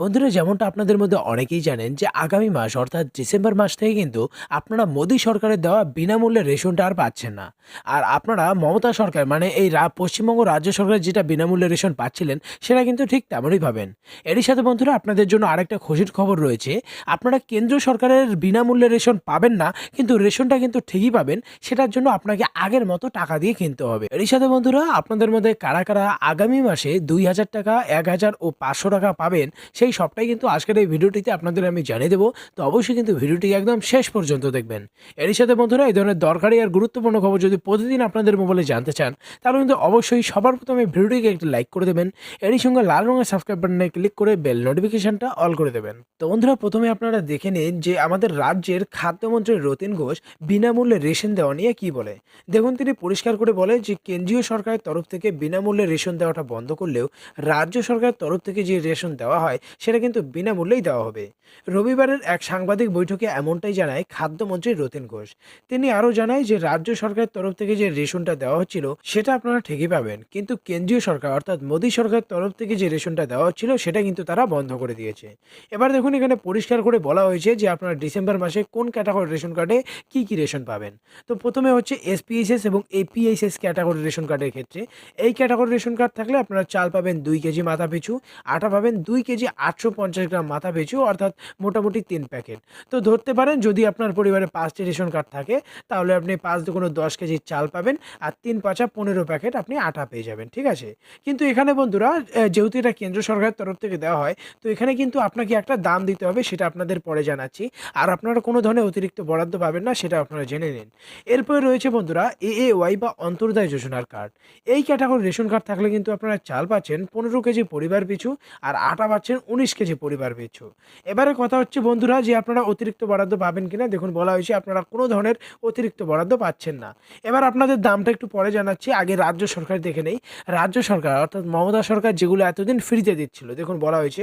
বন্ধুরা, যেমনটা আপনাদের মধ্যে অনেকেই জানেন যে আগামী মাস, অর্থাৎ ডিসেম্বর মাস থেকে কিন্তু আপনারা মোদী সরকারের দেওয়া বিনামূল্যে রেশনটা আর পাচ্ছেন না। আর আপনারা মমতা সরকার মানে এই পশ্চিমবঙ্গ রাজ্য সরকার যেটা বিনামূল্যে রেশন পাচ্ছিলেন, সেটা কিন্তু ঠিক তেমনই পাবেন। এরই সাথে বন্ধুরা, আপনাদের জন্য আরেকটা খুশির খবর রয়েছে। আপনারা কেন্দ্র সরকারের বিনামূল্যে রেশন পাবেন না, কিন্তু রেশনটা কিন্তু ঠিকই পাবেন, সেটার জন্য আপনাকে আগের মতো টাকা দিয়ে কিনতে হবে। এরই সাথে বন্ধুরা, আপনাদের মধ্যে কারা কারা আগামী মাসে দুই হাজার টাকা, এক হাজার ও পাঁচশো টাকা পাবেন সেই সবটাই কিন্তু আজকের এই ভিডিওটিতে আপনাদের আমি জানিয়ে দেবো। তো অবশ্যই কিন্তু ভিডিওটি একদম শেষ পর্যন্ত দেখবেন। এরই সাথে বন্ধুরা, এই ধরনের দরকারি আর গুরুত্বপূর্ণ খবর যদি প্রতিদিন আপনাদের মোবাইলে জানতে চান, তাহলে কিন্তু অবশ্যই সবার প্রথমে ভিডিওটিকে একটি লাইক করে দেবেন। এরই সঙ্গে লাল রঙের সাবস্ক্রাইব বাটনে ক্লিক করে বেল নোটিফিকেশনটা অল করে দেবেন। তো বন্ধুরা, প্রথমে আপনারা দেখে নিন যে আমাদের রাজ্যের খাদ্যমন্ত্রী রতিন ঘোষ বিনামূল্যে রেশন দেওয়া নিয়ে কি বলে। দেখুন, তিনি পরিষ্কার করে বলে যে কেন্দ্রীয় সরকারের তরফ থেকে বিনামূল্যে রেশন দেওয়াটা বন্ধ করলেও রাজ্য সরকারের তরফ থেকে যে রেশন দেওয়া হয় সেটা কিন্তু বিনামূল্যেই দেওয়া হবে। রবিবারের এক সাংবাদিক বৈঠকে এমনটাই জানায় খাদ্যমন্ত্রী রতিন ঘোষ। তিনি আরও জানায় যে, রাজ্য সরকারের তরফ থেকে যে রেশনটা দেওয়া হচ্ছিল, সেটা আপনারা ঠিকই পাবেন। কিন্তু কেন্দ্রীয় সরকার, অর্থাৎ মোদী সরকারের তরফ থেকে যে রেশনটা দেওয়া হচ্ছিল, সেটা কিন্তু তারা বন্ধ করে দিয়েছে। এবার দেখুন, এখানে পরিষ্কার করে বলা হয়েছে যে, আপনারা ডিসেম্বর মাসে কোন ক্যাটাগরি রেশন কার্ডে কি কি রেশন পাবেন। তো প্রথমে হচ্ছে এসপিএইচএস এবং এপিএইচএস ক্যাটাগরি রেশন কার্ডের ক্ষেত্রে। এই ক্যাটাগরি রেশন কার্ড থাকলে আপনারা চাল পাবেন দুই কেজি মাথা পিছু আটা পাবেন দুই কেজি আটশো পঞ্চাশ গ্রাম মাথা পিছু, অর্থাৎ মোটামুটি তিন প্যাকেট। তো ধরতে পারেন, যদি আপনার পরিবারে পাঁচটি রেশন কার্ড থাকে, তাহলে আপনি পাঁচ দুগুণ দশ কেজি চাল পাবেন আর তিন পাঁচা পনেরো প্যাকেট আপনি আটা পেয়ে যাবেন, ঠিক আছে? কিন্তু এখানে বন্ধুরা যেহেতু এটা কেন্দ্র সরকারের তরফ থেকে দেওয়া হয়, তো এখানে কিন্তু আপনাকে একটা দাম দিতে হবে, সেটা আপনাদের পরে জানাচ্ছি। আর আপনারা কোনো ধরনের অতিরিক্ত বরাদ্দ পাবেন না, সেটা আপনারা জেনে নিন। এরপরে রয়েছে বন্ধুরা এ এ ওয়াই বা অন্তর্দায় যোজনার কার্ড। এই ক্যাটাগরি রেশন কার্ড থাকলে কিন্তু আপনারা চাল পাচ্ছেন পনেরো কেজি পরিবার পিছু আর আটা পাচ্ছেন উনিশ কেজি পরিবার পিছু এবারে কথা হচ্ছে বন্ধুরা যে আপনারা অতিরিক্ত বরাদ্দ পাবেন কিনা, দেখুন বলা হয়েছে আপনারা কোনো ধরনের অতিরিক্ত বরাদ্দ পাচ্ছেন না। এবার আপনাদের দামটা একটু পরে জানাচ্ছি, আগে রাজ্য সরকার দেখে নেই। রাজ্য সরকার, অর্থাৎ মমতা সরকার যেগুলো এতদিন ফ্রিতে দিচ্ছিল, দেখুন বলা হয়েছে,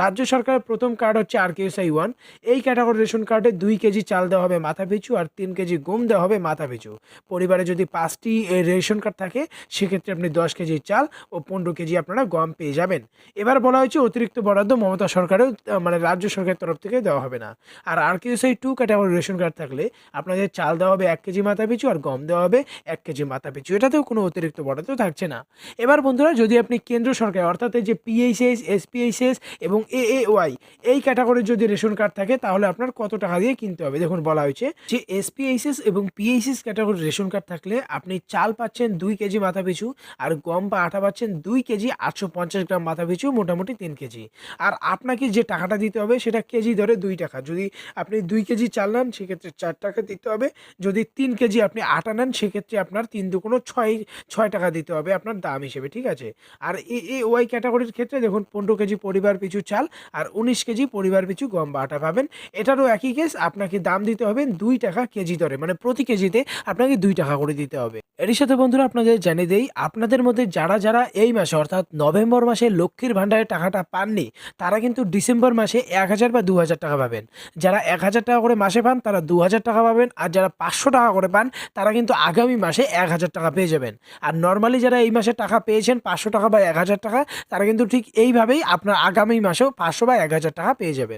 রাজ্য সরকারের প্রথম কার্ড হচ্ছে আর কেএসআই ওয়ান এই ক্যাটাগরি রেশন কার্ডে দুই কেজি চাল দেওয়া হবে মাথা পিছু আর তিন কেজি গম দেওয়া হবে মাথা পিছু। পরিবারে যদি পাঁচটি রেশন কার্ড থাকে, সেক্ষেত্রে আপনি দশ কেজি চাল ও পনেরো কেজি আপনারা গম পেয়ে যাবেন। এবার বলা হয়েছে অতিরিক্ত বরাদ্দ মমতা সরকারেও মানে রাজ্য সরকারের তরফ থেকে দেওয়া হবে না। আর R KSI two category ration card থাকলে আপনাদের চাল দেওয়া হবে এক কেজি মাথা পিছু আর গম দেওয়া হবে এক কেজি মাথা পিছু এটাতেও কোনো অতিরিক্ত বরাদ্দ থাকছে না। এবার বন্ধুরা, যদি আপনি কেন্দ্র সরকার, অর্থাৎ এই যে পিএইচএস এসপিএইচএস এবং এ ওয়াই এই ক্যাটাগরির যদি রেশন কার্ড থাকে, তাহলে আপনার কত টাকা দিয়ে কিনতে হবে? দেখুন, বলা হয়েছে যে এসপিএইচএস এবং পিএইচএস ক্যাটাগরির রেশন কার্ড থাকলে আপনি চাল পাচ্ছেন দুই কেজি মাথা পিছু আর গম বা আটা পাচ্ছেন দুই কেজি আটশো পঞ্চাশ গ্রাম মাথা পিছু মোটামুটি তিন কেজি। আর আপনাকে যে টাকাটা দিতে হবে সেটা কেজি ধরে দুই টাকা। যদি আপনি দুই কেজি চাল নেন, সেক্ষেত্রে চার টাকা দিতে হবে। যদি তিন কেজি আপনি আটা নেন, সেক্ষেত্রে আপনার তিন দুগুণো ছয় ছয় টাকা দিতে হবে আপনার দাম হিসেবে, ঠিক আছে? আর এ ওয়াই ক্যাটাগরির ক্ষেত্রে দেখুন, পনেরো কেজি পরিবার পিছু চাল আর উনিশ কেজি পরিবার পিছু গম বা আটা পাবেন। এটারও একই কেস আপনাকে দাম দিতে হবে দুই টাকা কেজি দরে। মানে প্রতি কেজিতে আপনাকে দুই টাকা করে দিতে হবে। এরই সাথে বন্ধুরা, আপনাদের জানিয়ে দেই, আপনাদের মধ্যে যারা যারা এই মাসে, অর্থাৎ নভেম্বর মাসে লক্ষ্মীর ভাণ্ডারের টাকাটা পাননি তারা কিন্তু ডিসেম্বর মাসে এক হাজার বা দু হাজার টাকা পাবেন। যারা এক হাজার টাকা করে মাসে পান, তারা দু হাজার টাকা পাবেন। আর যারা পাঁচশো টাকা করে পান, তারা কিন্তু আগামী মাসে এক হাজার টাকা পেয়ে যাবেন। আর নর্মালি যারা এই মাসে টাকা পেয়েছেন, পাঁচশো টাকা বা এক হাজার টাকা, তারা কিন্তু ঠিক এইভাবেই আপনার আগামী মাসেও পাঁচশো বা এক হাজার টাকা পেয়ে যাবেন।